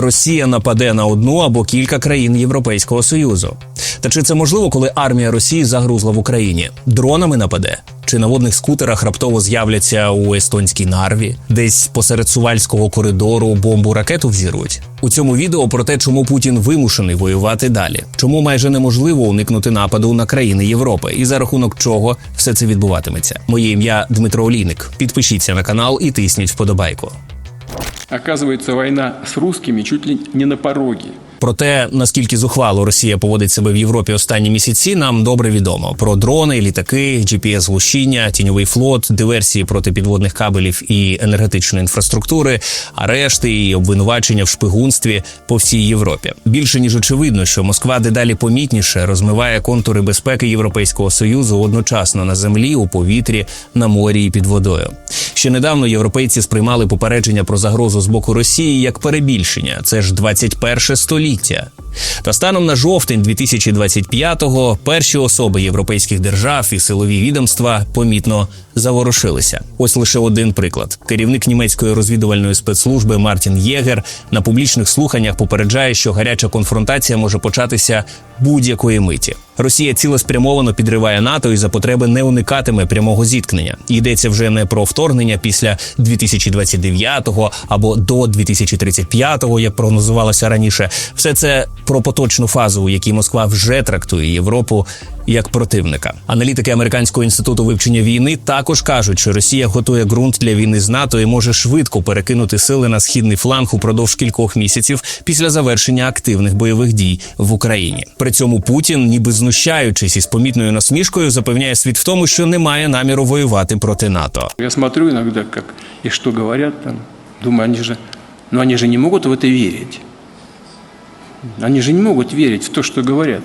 Росія нападе на одну або кілька країн Європейського союзу. Та чи це можливо, коли армія Росії загрузла в Україні? Дронами нападе? Чи на водних скутерах раптово з'являться у естонській нарві, десь посеред сувальського коридору бомбу ракету взірвуть? У цьому відео про те, чому Путін вимушений воювати далі, чому майже неможливо уникнути нападу на країни Європи, і за рахунок чого все це відбуватиметься. Моє ім'я Дмитро Олійник. Підпишіться на канал і тисніть вподобайку. Оказывается, война с русскими чуть ли не на пороге. Про те, наскільки зухвало Росія поводить себе в Європі останні місяці, нам добре відомо про дрони, літаки, gps глушіння тіньовий флот, диверсії проти підводних кабелів і енергетичної інфраструктури, арешти і обвинувачення в шпигунстві по всій Європі. Більше ніж очевидно, що Москва дедалі помітніше розмиває контури безпеки Європейського союзу одночасно на землі, у повітрі, на морі і під водою. Ще недавно європейці сприймали попередження про загрозу з боку Росії як перебільшення. Це ж 21 століття. Та станом на жовтень 2025-го перші особи європейських держав і силові відомства помітно заворушилися. Ось лише один приклад: керівник німецької розвідувальної спецслужби Мартін Єгер на публічних слуханнях попереджає, що гаряча конфронтація може початися будь-якої миті. Росія цілеспрямовано підриває НАТО і за потреби не уникатиме прямого зіткнення. Йдеться вже не про вторгнення після 2029-го або до 2035-го, як прогнозувалося раніше. Все це про поточну фазу, у якій Москва вже трактує Європу як противника. Аналітики американського інституту вивчення війни також кажуть, що Росія готує ґрунт для війни з НАТО і може швидко перекинути сили на східний фланг упродовж кількох місяців після завершення активних бойових дій в Україні. При цьому Путін, ніби знущаючись із помітною насмішкою, запевняє світ в тому, що не має наміру воювати проти НАТО. Я смотрю иногда, как и что говорят там, думаю, вони ж ну они же не могут в это верить. Они же не могут верить в то, что говорят,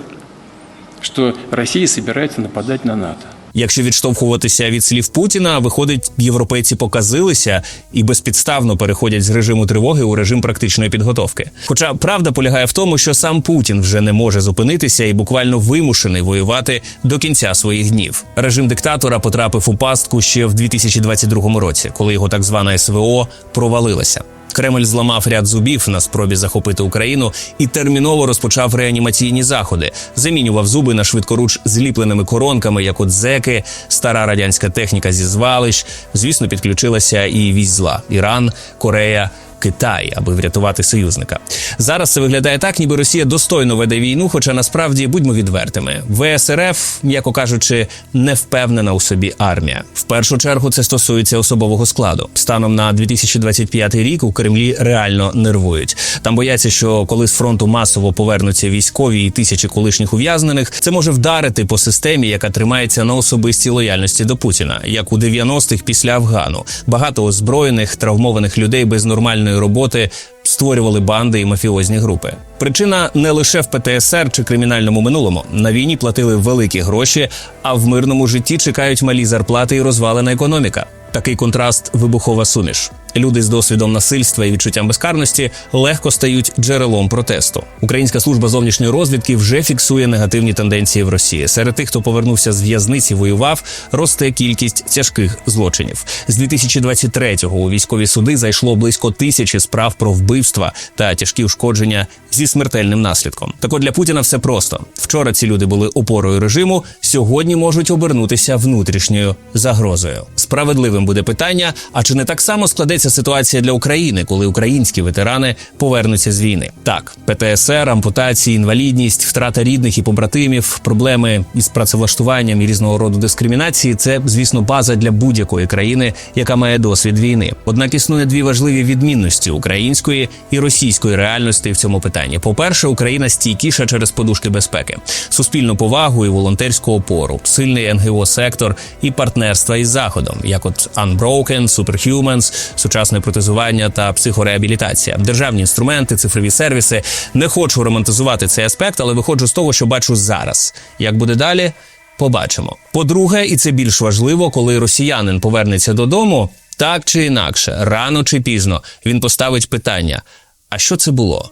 что Россия собирается нападать на НАТО. Якщо відштовхуватися від слів Путіна, виходить, європейці показилися і безпідставно переходять з режиму тривоги у режим практичної підготовки. Хоча правда полягає в тому, що сам Путін вже не може зупинитися і буквально вимушений воювати до кінця своїх днів. Режим диктатора потрапив у пастку ще в 2022 році, коли його так звана СВО провалилася. Кремль зламав ряд зубів на спробі захопити Україну і терміново розпочав реанімаційні заходи. Замінював зуби на швидкоруч зліпленими коронками, як от зеки, стара радянська техніка зі звалищ. Звісно, підключилася і вісь зла Іран, Корея. Китай, аби врятувати союзника. Зараз це виглядає так, ніби Росія достойно веде війну, хоча насправді будьмо відвертими. ВСРФ, м'яко кажучи, не впевнена у собі армія. В першу чергу це стосується особового складу. Станом на 2025 рік у Кремлі реально нервують. Там бояться, що коли з фронту масово повернуться військові і тисячі колишніх ув'язнених, це може вдарити по системі, яка тримається на особистій лояльності до Путіна, як у 90-х після Афгану. Багато озброєних травмованих людей без нормальної роботи створювали банди і мафіозні групи. Причина не лише в ПТСР чи кримінальному минулому. На війні платили великі гроші, а в мирному житті чекають малі зарплати і розвалена економіка. Такий контраст вибухова суміш. Люди з досвідом насильства і відчуттям безкарності легко стають джерелом протесту. Українська служба зовнішньої розвідки вже фіксує негативні тенденції в Росії. Серед тих, хто повернувся з в'язниці, воював, росте кількість тяжких злочинів. З 2023-го у військові суди зайшло близько тисячі справ про вбивства та тяжкі ушкодження зі смертельним наслідком. Так от для Путіна все просто. Вчора ці люди були опорою режиму, сьогодні можуть обернутися внутрішньою загрозою. Справедливим буде питання: а чи не так само складеться ситуація для України, коли українські ветерани повернуться з війни? Так, ПТСР, ампутації, інвалідність, втрата рідних і побратимів, проблеми із працевлаштуванням і різного роду дискримінації це, звісно, база для будь-якої країни, яка має досвід війни. Однак існує дві важливі відмінності української і російської реальності в цьому питанні. По-перше, Україна стійкіша через подушки безпеки, суспільну повагу і волонтерську опору, сильний НГО сектор і партнерства із заходом, як от Unbroken, Superhumans, сучасне протезування та психореабілітація, державні інструменти, цифрові сервіси. Не хочу романтизувати цей аспект, але виходжу з того, що бачу зараз. Як буде далі? Побачимо. По-друге, і це більш важливо, коли росіянин повернеться додому, так чи інакше, рано чи пізно, він поставить питання: а що це було?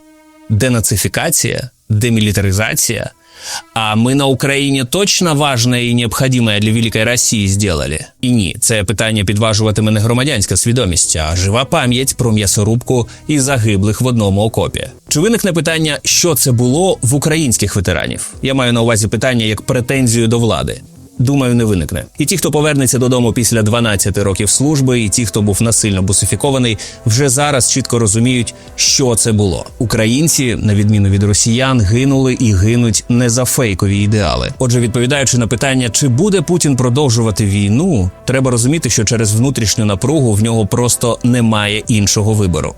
Денацифікація, демілітаризація А ми на Україні точно важне і необхідне для великої Росії сделали? І ні, це питання підважуватиме не громадянська свідомість, а жива пам'ять про м'ясорубку і загиблих в одному окопі. Чи виникне питання, що це було в українських ветеранів? Я маю на увазі питання як претензію до влади. Думаю, не виникне. І ті, хто повернеться додому після 12 років служби, і ті, хто був насильно бусифікований, вже зараз чітко розуміють, що це було. Українці, на відміну від росіян, гинули і гинуть не за фейкові ідеали. Отже, відповідаючи на питання, чи буде Путін продовжувати війну, треба розуміти, що через внутрішню напругу в нього просто немає іншого вибору.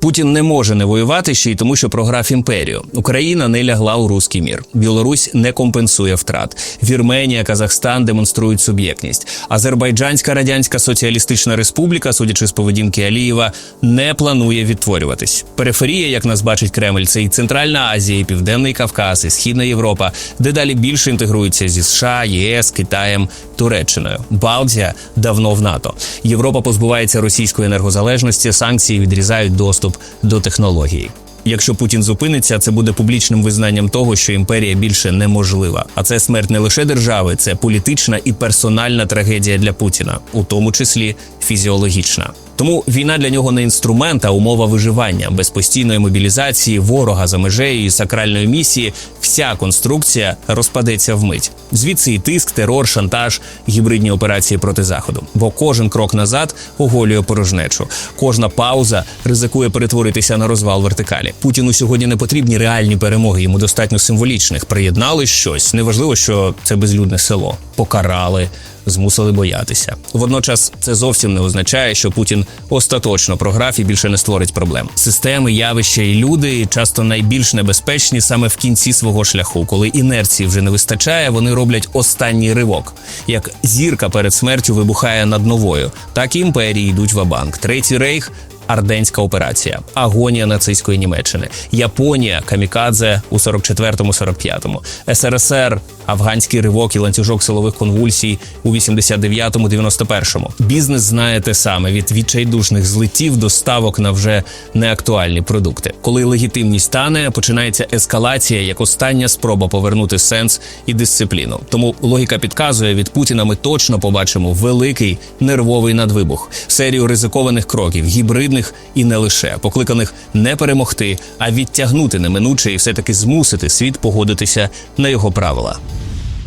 Путін не може не воювати ще й тому, що програв імперію. Україна не лягла у руський мір. Білорусь не компенсує втрат. Вірменія, Казахстан демонструють суб'єктність. Азербайджанська радянська соціалістична республіка, судячи з поведінки Алієва, не планує відтворюватись. Периферія, як нас бачить Кремль, це і Центральна Азія, і Південний Кавказ, і Східна Європа, дедалі більше інтегрується зі США, ЄС, Китаєм, Туреччиною. Балтія давно в НАТО. Європа позбувається російської енергозалежності, санкції відрізають доступ до технологій. Якщо Путін зупиниться, це буде публічним визнанням того, що імперія більше неможлива. А це смерть не лише держави, це політична і персональна трагедія для Путіна, у тому числі фізіологічна. Тому війна для нього не інструмент, а умова виживання без постійної мобілізації, ворога за межею і сакральної місії. Вся конструкція розпадеться вмить. Звідси і тиск, терор, шантаж, гібридні операції проти заходу. Бо кожен крок назад оголює порожнечу. Кожна пауза ризикує перетворитися на розвал вертикалі. Путіну сьогодні не потрібні реальні перемоги. Йому достатньо символічних. Приєднали щось. Неважливо, що це безлюдне село. Покарали змусили боятися. Водночас це зовсім не означає, що Путін остаточно програв і більше не створить проблем. Системи, явища і люди часто найбільш небезпечні саме в кінці свого шляху, коли інерції вже не вистачає, вони роблять останній ривок. Як зірка перед смертю вибухає над новою, так і імперії йдуть в банк Третій рейх. Арденська операція, агонія нацистської Німеччини, Японія, камікадзе у 44-45, СРСР, афганський ривок і ланцюжок силових конвульсій у 89-91. Бізнес знає те саме від відчайдушних злетів до ставок на вже неактуальні продукти. Коли легітимність стане, починається ескалація як остання спроба повернути сенс і дисципліну. Тому логіка підказує від Путіна. Ми точно побачимо великий нервовий надвибух, серію ризикованих кроків, гібридних і не лише покликаних не перемогти, а відтягнути неминуче і все таки змусити світ погодитися на його правила.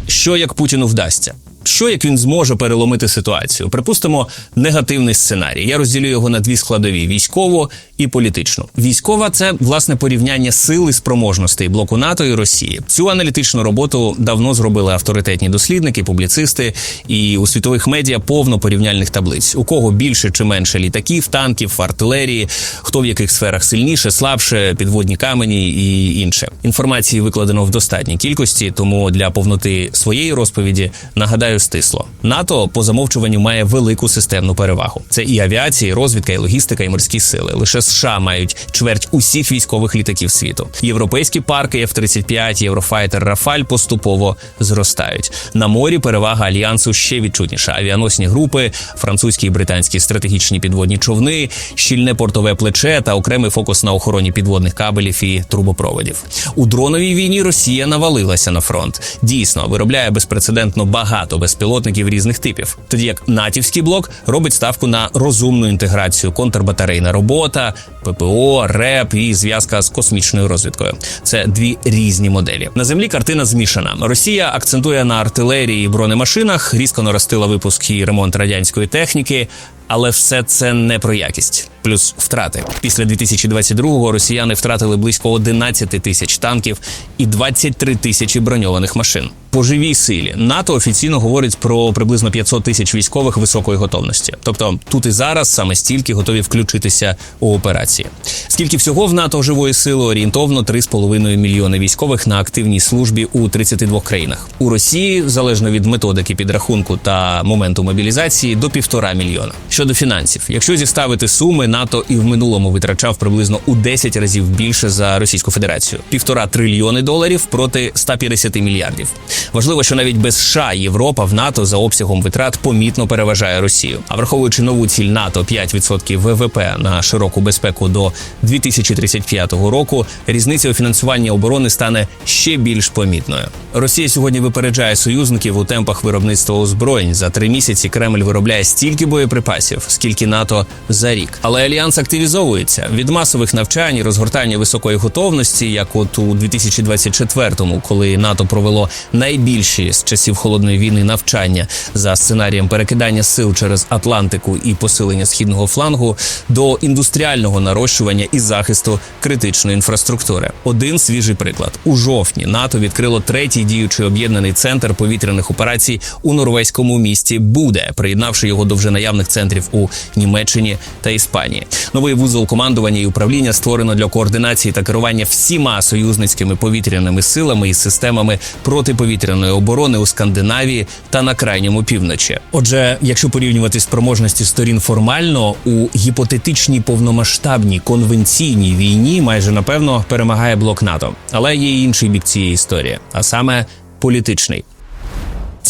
Що як Путіну вдасться? Що як він зможе переломити ситуацію? Припустимо, негативний сценарій. Я розділю його на дві складові: військову і політичну. Військова це власне порівняння сил і спроможностей блоку НАТО і Росії. Цю аналітичну роботу давно зробили авторитетні дослідники, публіцисти, і у світових медіа повно порівняльних таблиць. У кого більше чи менше літаків, танків, артилерії, хто в яких сферах сильніше, слабше, підводні камені і інше. Інформації викладено в достатній кількості, тому для повноти своєї розповіді нагадаю стисло. НАТО по замовчуванню має велику системну перевагу. Це і авіація, і розвідка, і логістика, і морські сили. Лише США мають чверть усіх військових літаків світу. Європейські парки F-35, Єврофайтер, Рафаль поступово зростають. На морі перевага альянсу ще відчутніша. Авіаносні групи, французькі і британські стратегічні підводні човни, щільне портове плече та окремий фокус на охороні підводних кабелів і трубопроводів. У дроновій війні Росія навалилася на фронт. Дійсно виробляє безпрецедентно багато безпілотників різних типів. Тоді як натівський блок робить ставку на розумну інтеграцію, контрбатарейна робота, ППО, РЕП і зв'язка з космічною розвідкою. Це дві різні моделі. На землі картина змішана. Росія акцентує на артилерії і бронемашинах, різко наростила випуск і ремонт радянської техніки. Але все це не про якість, плюс втрати. Після 2022-го росіяни втратили близько 11 тисяч танків і 23 тисячі броньованих машин. По живій силі НАТО офіційно говорить про приблизно 500 тисяч військових високої готовності. Тобто тут і зараз саме стільки готові включитися у операції. Скільки всього в НАТО живої сили орієнтовно 3,5 мільйони військових на активній службі у 32 країнах. У Росії залежно від методики підрахунку та моменту мобілізації до півтора мільйона. Щодо фінансів, якщо зіставити суми, НАТО і в минулому витрачав приблизно у 10 разів більше за Російську Федерацію півтора трильйони доларів проти 150 мільярдів. Важливо, що навіть без США Європа в НАТО за обсягом витрат помітно переважає Росію. А враховуючи нову ціль НАТО 5% ВВП на широку безпеку до 2035 року, різниця у фінансуванні оборони стане ще більш помітною. Росія сьогодні випереджає союзників у темпах виробництва озброєнь. За три місяці Кремль виробляє стільки боєприпасів, скільки НАТО за рік. Але альянс активізовується від масових навчань і розгортання високої готовності, як от у 2024-му, коли НАТО провело найбільші з часів холодної війни навчання за сценарієм перекидання сил через Атлантику і посилення східного флангу до індустріального нарощування і захисту критичної інфраструктури. Один свіжий приклад у жовтні НАТО відкрило третій діючий об'єднаний центр повітряних операцій у норвезькому місті Буде, приєднавши його до вже наявних центрів у Німеччині та Іспанії. Новий вузол командування і управління створено для координації та керування всіма союзницькими повітряними силами і системами протиповітряної оборони у Скандинавії та на крайньому півночі. Отже, якщо порівнювати спроможності сторін формально у гіпотетичній повномасштабній конвенційній війні, майже напевно перемагає блок НАТО, але є й інший бік цієї історії, а саме політичний.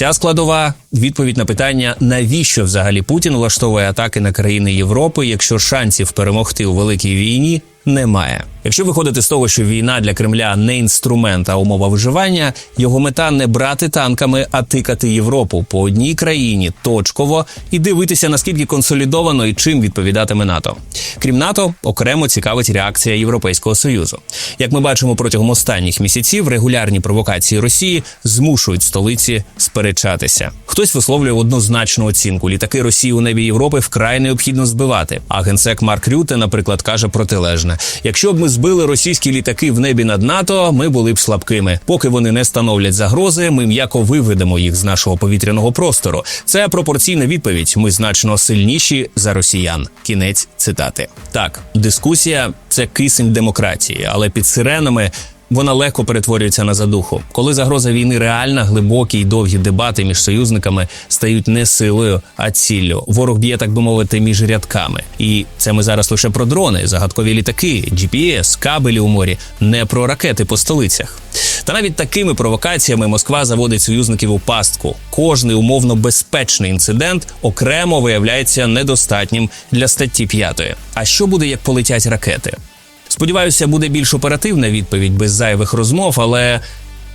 Ця складова відповідь на питання, навіщо взагалі Путін влаштовує атаки на країни Європи, якщо шансів перемогти у великій війні немає. Якщо виходити з того, що війна для Кремля не інструмент, а умова виживання, його мета не брати танками, а тикати Європу по одній країні точково і дивитися наскільки консолідовано і чим відповідатиме НАТО. Крім НАТО, окремо цікавить реакція Європейського союзу. Як ми бачимо протягом останніх місяців, регулярні провокації Росії змушують столиці сперечатися. Хтось висловлює однозначну оцінку: літаки Росії у небі Європи вкрай необхідно збивати. А генсек Марк Рюте, наприклад, каже протилежне: якщо б ми збили російські літаки в небі над НАТО, ми були б слабкими. Поки вони не становлять загрози, ми м'яко виведемо їх з нашого повітряного простору. Це пропорційна відповідь. Ми значно сильніші за росіян. Кінець цитати. Так, дискусія це кисень демократії, але під сиренами. Вона легко перетворюється на задуху. Коли загроза війни реальна, глибокі й довгі дебати між союзниками стають не силою, а ціллю. Ворог б'є, так би мовити, між рядками. І це ми зараз лише про дрони, загадкові літаки, GPS, кабелі у морі, не про ракети по столицях. Та навіть такими провокаціями Москва заводить союзників у пастку. Кожний умовно безпечний інцидент окремо виявляється недостатнім для статті 5. А що буде, як полетять ракети? Сподіваюся, буде більш оперативна відповідь без зайвих розмов, але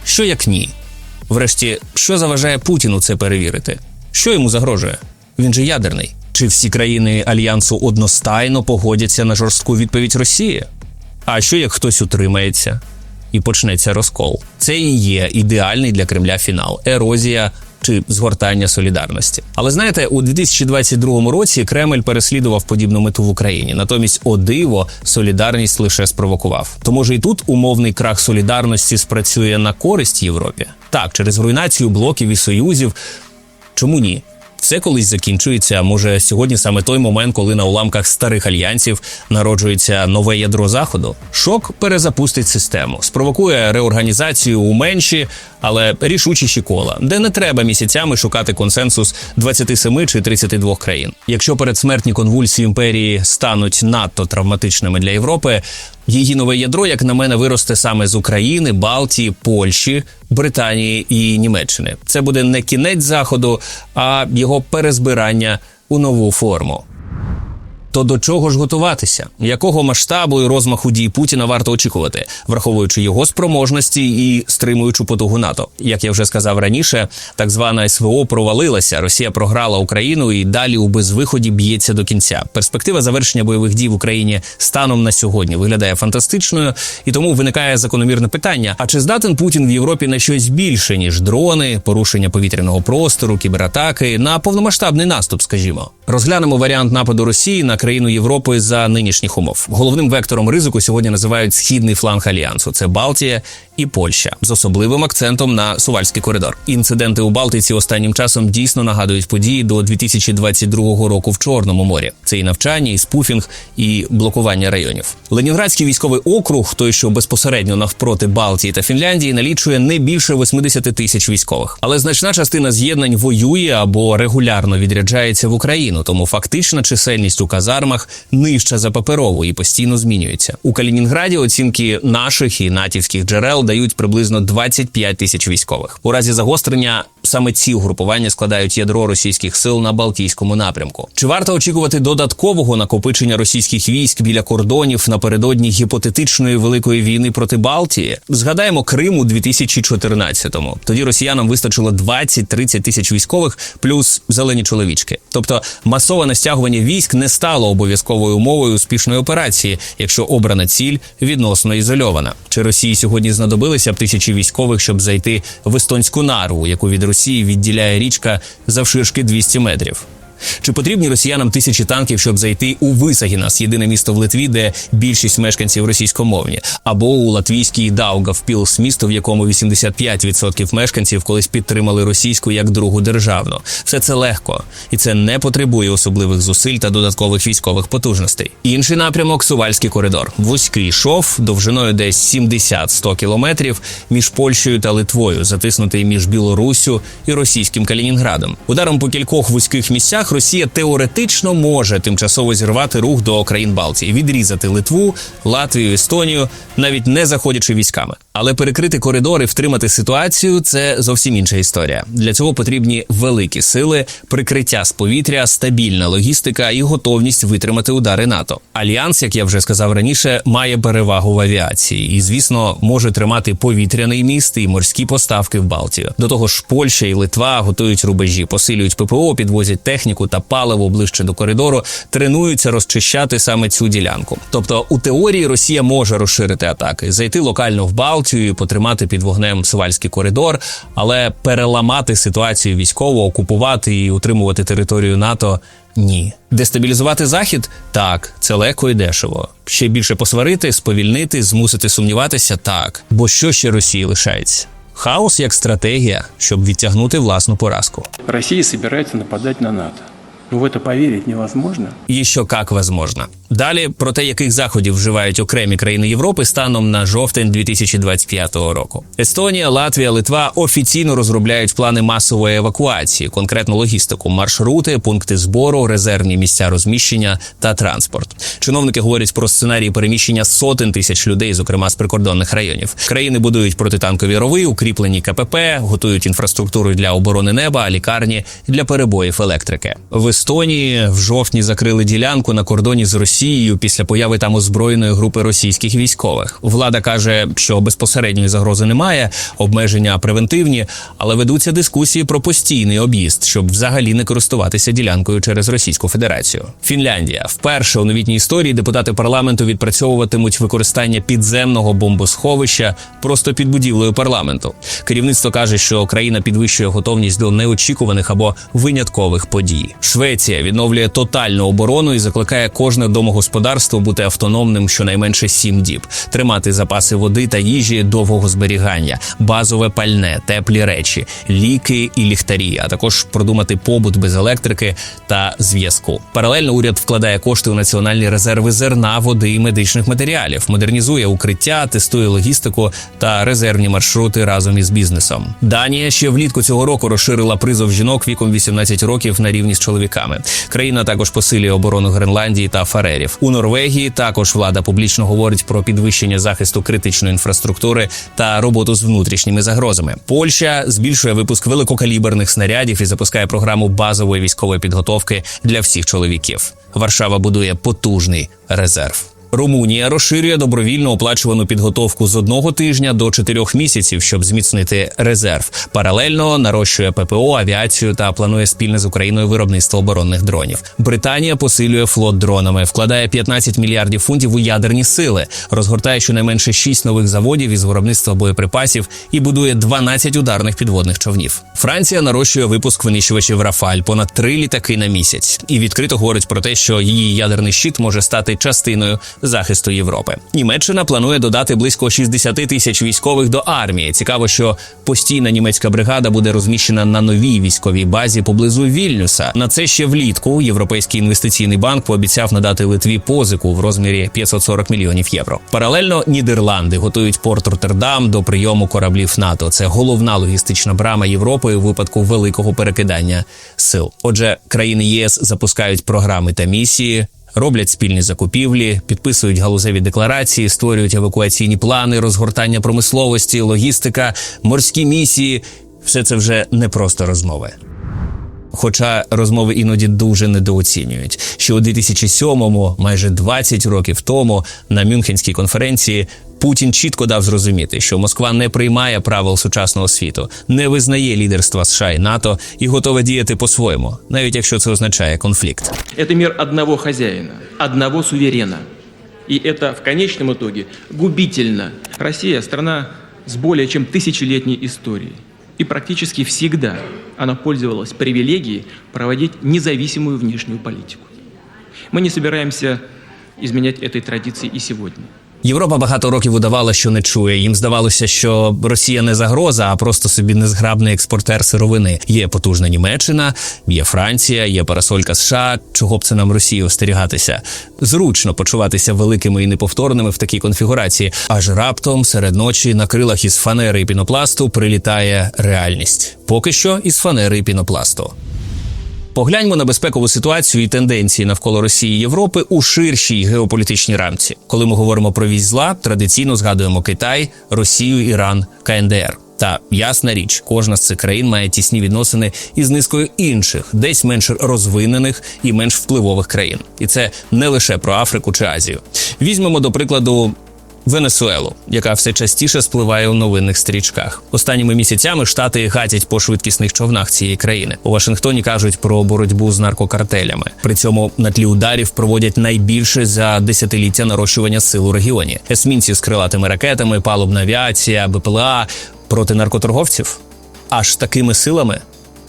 що як ні? Врешті, що заважає Путіну це перевірити? Що йому загрожує? Він же ядерний. Чи всі країни альянсу одностайно погодяться на жорстку відповідь Росії? А що як хтось утримається і почнеться розкол? Це і є ідеальний для Кремля фінал ерозія чи згортання солідарності. Але знаєте, у 2022 році Кремль переслідував подібну мету в Україні. Натомість, о диво, солідарність лише спровокував. То може і тут умовний крах солідарності спрацює на користь Європі? Так, через руйнацію блоків і союзів. Чому ні? Все колись закінчується. Може, сьогодні саме той момент, коли на уламках старих альянсів народжується нове ядро заходу. Шок перезапустить систему, спровокує реорганізацію у менші, але рішучіші кола, де не треба місяцями шукати консенсус 27 чи 32 країн. Якщо передсмертні конвульсії імперії стануть надто травматичними для Європи, її нове ядро, як на мене, виросте саме з України, Балтії, Польщі, Британії і Німеччини. Це буде не кінець заходу, а його перезбирання у нову форму. То до чого ж готуватися? Якого масштабу і розмаху дій Путіна варто очікувати, враховуючи його спроможності і стримуючи потугу НАТО? Як я вже сказав раніше, так звана СВО провалилася. Росія програла Україну і далі у безвиході б'ється до кінця. Перспектива завершення бойових дій в Україні станом на сьогодні виглядає фантастичною, і тому виникає закономірне питання: а чи здатен Путін в Європі на щось більше ніж дрони, порушення повітряного простору, кібератаки на повномасштабний наступ? Скажімо, розглянемо варіант нападу Росії на країну Європи за нинішніх умов. Головним вектором ризику сьогодні називають східний фланг альянсу. Це Балтія і Польща з особливим акцентом на Сувальський коридор. Інциденти у Балтиці останнім часом дійсно нагадують події до 2022 року в Чорному морі. Це і навчання, і спуфінг, і блокування районів. Ленінградський військовий округ, той, що безпосередньо навпроти Балтії та Фінляндії, налічує не більше 80 тисяч військових, але значна частина з'єднань воює або регулярно відряджається в Україну. Тому фактична чисельність у казах плацдармах нижча за паперову і постійно змінюється. У Калінінграді оцінки наших і натівських джерел дають приблизно 25 тисяч військових. У разі загострення саме ці угрупування складають ядро російських сил на Балтійському напрямку. Чи варто очікувати додаткового накопичення російських військ біля кордонів напередодні гіпотетичної великої війни проти Балтії? Згадаємо Крим у 2014-му. Тоді росіянам вистачило 20-30 тисяч військових плюс зелені чоловічки. Тобто масоване стягування військ не стало обов'язковою умовою успішної операції, якщо обрана ціль відносно ізольована. Чи Росії сьогодні знадобилися б тисячі військових, щоб зайти в естонську нарву, яку від Росії відділяє річка завширшки 200 метрів? Чи потрібні росіянам тисячі танків, щоб зайти у Висагінас, єдине місто в Литві, де більшість мешканців російськомовні, або у латвійський Даугавпілс, місто, в якому 85% мешканців колись підтримали російську як другу державну? Все це легко, і це не потребує особливих зусиль та додаткових військових потужностей. Інший напрямок Сувальський коридор, вузький шов довжиною десь 70-100 кілометрів між Польщею та Литвою, затиснутий між Білоруссю і російським Калінінградом. Ударом по кількох вузьких місцях Росія теоретично може тимчасово зірвати рух до країн Балтії, відрізати Литву, Латвію, Естонію, навіть не заходячи військами. Але перекрити коридор і втримати ситуацію це зовсім інша історія. Для цього потрібні великі сили, прикриття з повітря, стабільна логістика і готовність витримати удари НАТО. Альянс, як я вже сказав раніше, має перевагу в авіації і, звісно, може тримати повітряний міст і морські поставки в Балтію. До того ж, Польща і Литва готують рубежі, посилюють ППО, підвозять техніку та паливо ближче до коридору, тренуються розчищати саме цю ділянку. Тобто, у теорії Росія може розширити атаки, зайти локально в Балтію, і потримати під вогнем Сувальський коридор, але переламати ситуацію військово, окупувати і утримувати територію НАТО. Ні, дестабілізувати захід так, це легко і дешево. Ще більше посварити, сповільнити, змусити сумніватися так. Бо що ще Росії лишається? Хаос як стратегія, щоб відтягнути власну поразку. Россия собирается нападать на НАТО. Ну, в это поверить невозможно. І що як возможно. Далі про те, яких заходів вживають окремі країни Європи станом на жовтень 2025 року. Естонія, Латвія, Литва офіційно розробляють плани масової евакуації, конкретну логістику, маршрути, пункти збору, резервні місця розміщення та транспорт. Чиновники говорять про сценарії переміщення сотень тисяч людей, зокрема з прикордонних районів. Країни будують протитанкові рови, укріплені КПП, готують інфраструктуру для оборони неба, лікарні для перебоїв електрики. В Естонії в жовтні закрили ділянку на кордоні з Росією після появи там озброєної групи російських військових. Влада каже, що безпосередньої загрози немає, обмеження превентивні, але ведуться дискусії про постійний об'їзд, щоб взагалі не користуватися ділянкою через Російську Федерацію. Фінляндія вперше у новітній історії депутати парламенту відпрацьовуватимуть використання підземного бомбосховища просто під будівлею парламенту. Керівництво каже, що країна підвищує готовність до неочікуваних або виняткових подій. Швеція відновлює тотальну оборону і закликає кожне домогосподарство бути автономним щонайменше сім діб, тримати запаси води та їжі довгого зберігання, базове пальне, теплі речі, ліки і ліхтарі, а також продумати побут без електрики та зв'язку. Паралельно уряд вкладає кошти у національні резерви зерна, води і медичних матеріалів, модернізує укриття, тестує логістику та резервні маршрути разом із бізнесом. Данія ще влітку цього року розширила призов жінок віком 18 років на рівні з чоловіками. Країна також посилює оборону Гренландії та Фарерів. У Норвегії також влада публічно говорить про підвищення захисту критичної інфраструктури та роботу з внутрішніми загрозами. Польща збільшує випуск великокаліберних снарядів і запускає програму базової військової підготовки для всіх чоловіків. Варшава будує потужний резерв. Румунія розширює добровільно оплачувану підготовку з одного тижня до чотирьох місяців, щоб зміцнити резерв. Паралельно нарощує ППО, авіацію та планує спільне з Україною виробництво оборонних дронів. Британія посилює флот дронами, вкладає 15 мільярдів фунтів у ядерні сили, розгортає щонайменше 6 нових заводів із виробництва боєприпасів і будує 12 ударних підводних човнів. Франція нарощує випуск винищувачів Рафаль понад три літаки на місяць і відкрито говорить про те, що її ядерний щит може стати частиною захисту Європи. Німеччина планує додати близько 60 тисяч військових до армії. Цікаво, що постійна німецька бригада буде розміщена на новій військовій базі поблизу Вільнюса. На це ще влітку Європейський інвестиційний банк пообіцяв надати Литві позику в розмірі 540 мільйонів євро. Паралельно Нідерланди готують порт Роттердам до прийому кораблів НАТО. Це головна логістична брама Європи у випадку великого перекидання сил. Отже, країни ЄС запускають програми та місії роблять спільні закупівлі, підписують галузеві декларації, створюють евакуаційні плани, розгортання промисловості, логістика, морські місії. Все це вже не просто розмови. Хоча розмови іноді дуже недооцінюють, що у 2007-му, майже 20 років тому, на Мюнхенській конференції Путін чітко дав зрозуміти, що Москва не приймає правил сучасного світу, не визнає лідерства США і НАТО і готова діяти по-своєму, навіть якщо це означає конфлікт. Это мир одного хозяина, одного суверена. И это в конечном итоге губительно. Россия – страна с более чем тысячелетней историей. И практически всегда она пользовалась привилегией проводить независимую внешнюю политику. Мы не собираемся изменять этой традиции и сегодня. Європа багато років удавала, що не чує. Їм здавалося, що Росія не загроза, а просто собі незграбний експортер сировини. Є потужна Німеччина, є Франція, є парасолька США. Чого б це нам Росію остерігатися? Зручно почуватися великими і неповторними в такій конфігурації. Аж раптом серед ночі на крилах із фанери і пінопласту прилітає реальність. Поки що із фанери і пінопласту. Погляньмо на безпекову ситуацію і тенденції навколо Росії і Європи у ширшій геополітичній рамці. Коли ми говоримо про вісь зла, традиційно згадуємо Китай, Росію, Іран, КНДР. Та ясна річ, кожна з цих країн має тісні відносини із низкою інших, десь менш розвинених і менш впливових країн. І це не лише про Африку чи Азію. Візьмемо до прикладу Венесуелу, яка все частіше спливає у новинних стрічках. Останніми місяцями штати гатять по швидкісних човнах цієї країни. У Вашингтоні кажуть про боротьбу з наркокартелями. При цьому на тлі ударів проводять найбільше за десятиліття нарощування сил у регіоні. Есмінці з крилатими ракетами, палубна авіація, БПЛА проти наркоторговців. Аж такими силами.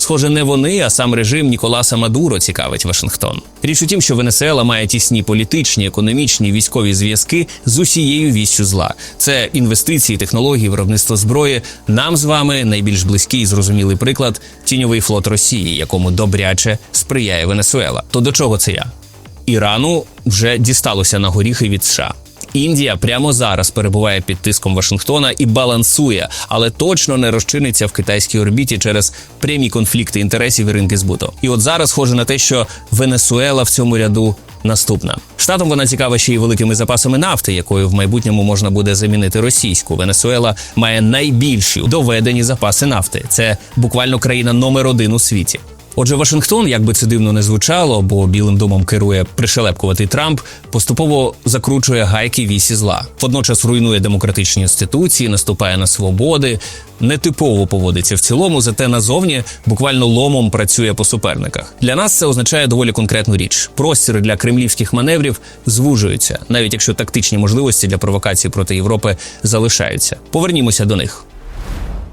Схоже, не вони, а сам режим Ніколаса Мадуро цікавить Вашингтон. Річ у тім, що Венесуела має тісні політичні, економічні, військові зв'язки з усією віссю зла. Це інвестиції, технології, виробництво зброї. Нам з вами найбільш близький і зрозумілий приклад тіньовий флот Росії, якому добряче сприяє Венесуела. То до чого це я? Ірану вже дісталося на горіхи від США. Індія прямо зараз перебуває під тиском Вашингтона і балансує, але точно не розчиниться в китайській орбіті через прямі конфлікти інтересів і ринки збуту. І от зараз схоже на те, що Венесуела в цьому ряду наступна. Штатом вона цікава ще й великими запасами нафти, якою в майбутньому можна буде замінити російську. Венесуела має найбільші доведені запаси нафти. Це буквально країна номер один у світі. Отже, Вашингтон, як би це дивно не звучало, бо Білим домом керує пришелепкуватий Трамп, поступово закручує гайки вісі зла. Водночас руйнує демократичні інституції, наступає на свободи, нетипово поводиться в цілому, зате назовні буквально ломом працює по суперниках. Для нас це означає доволі конкретну річ: простір для кремлівських маневрів звужуються, навіть якщо тактичні можливості для провокації проти Європи залишаються. Повернімося до них.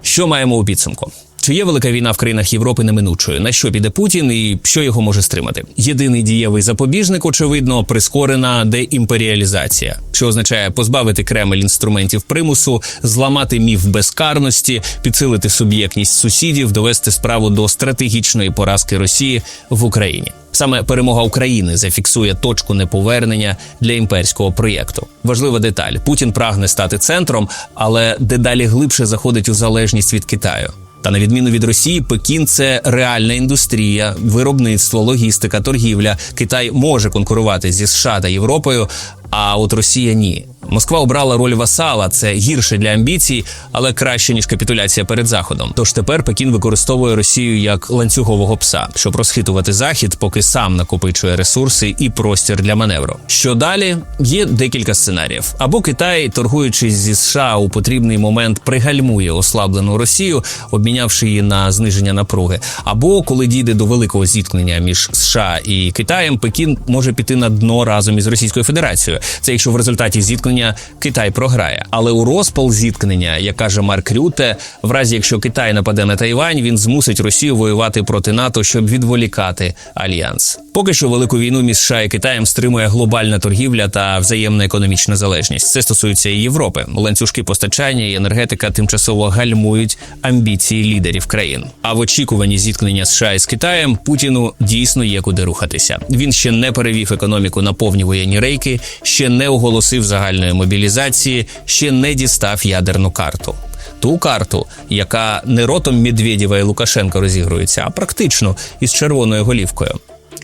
Що маємо у підсумку? Чи є велика війна в країнах Європи неминучою? На що піде Путін і що його може стримати? Єдиний дієвий запобіжник, очевидно, прискорена деімперіалізація, що означає позбавити Кремль інструментів примусу, зламати міф безкарності, підсилити суб'єктність сусідів, довести справу до стратегічної поразки Росії в Україні. Саме перемога України зафіксує точку неповернення для імперського проєкту. Важлива деталь: Путін прагне стати центром, але дедалі глибше заходить у залежність від Китаю. Та на відміну від Росії, Пекін це реальна індустрія, виробництво, логістика, торгівля. Китай може конкурувати зі США та Європою, а от Росія ні. Москва обрала роль васала. Це гірше для амбіцій, але краще ніж капітуляція перед заходом. Тож тепер Пекін використовує Росію як ланцюгового пса, щоб розхитувати захід, поки сам накопичує ресурси і простір для маневру. Що далі? Є декілька сценаріїв. Або Китай, торгуючись зі США у потрібний момент, пригальмує ослаблену Росію, обмінявши її на зниження напруги. Або коли дійде до великого зіткнення між США і Китаєм, Пекін може піти на дно разом із Російською Федерацією. Це якщо в результаті зіткнення Китай програє. Але у розпал зіткнення, як каже Марк Рюте, в разі якщо Китай нападе на Тайвань, він змусить Росію воювати проти НАТО, щоб відволікати альянс. Поки що велику війну між США і Китаєм стримує глобальна торгівля та взаємна економічна залежність. Це стосується і Європи. Ланцюжки постачання і енергетика тимчасово гальмують амбіції лідерів країн. А в очікуванні зіткнення США із Китаєм Путіну дійсно є куди рухатися. Він ще не перевів економіку на повні воєнні рейки, ще не оголосив загальної мобілізації, ще не дістав ядерну карту. Ту карту, яка не ротом Медведєва і Лукашенка розігрується, а практично із червоною голівкою.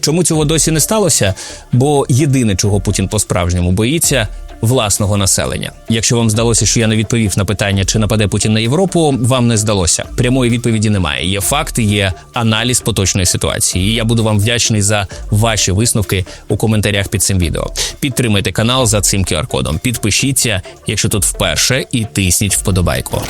Чому цього досі не сталося? Бо єдине, чого Путін по-справжньому боїться. Власного населення. Якщо вам здалося, що я не відповів на питання, чи нападе Путін на Європу, вам не здалося. Прямої відповіді немає. Є факти, є аналіз поточної ситуації. І я буду вам вдячний за ваші висновки у коментарях під цим відео. Підтримайте канал за цим QR-кодом. Підпишіться, якщо тут вперше, і тисніть вподобайку.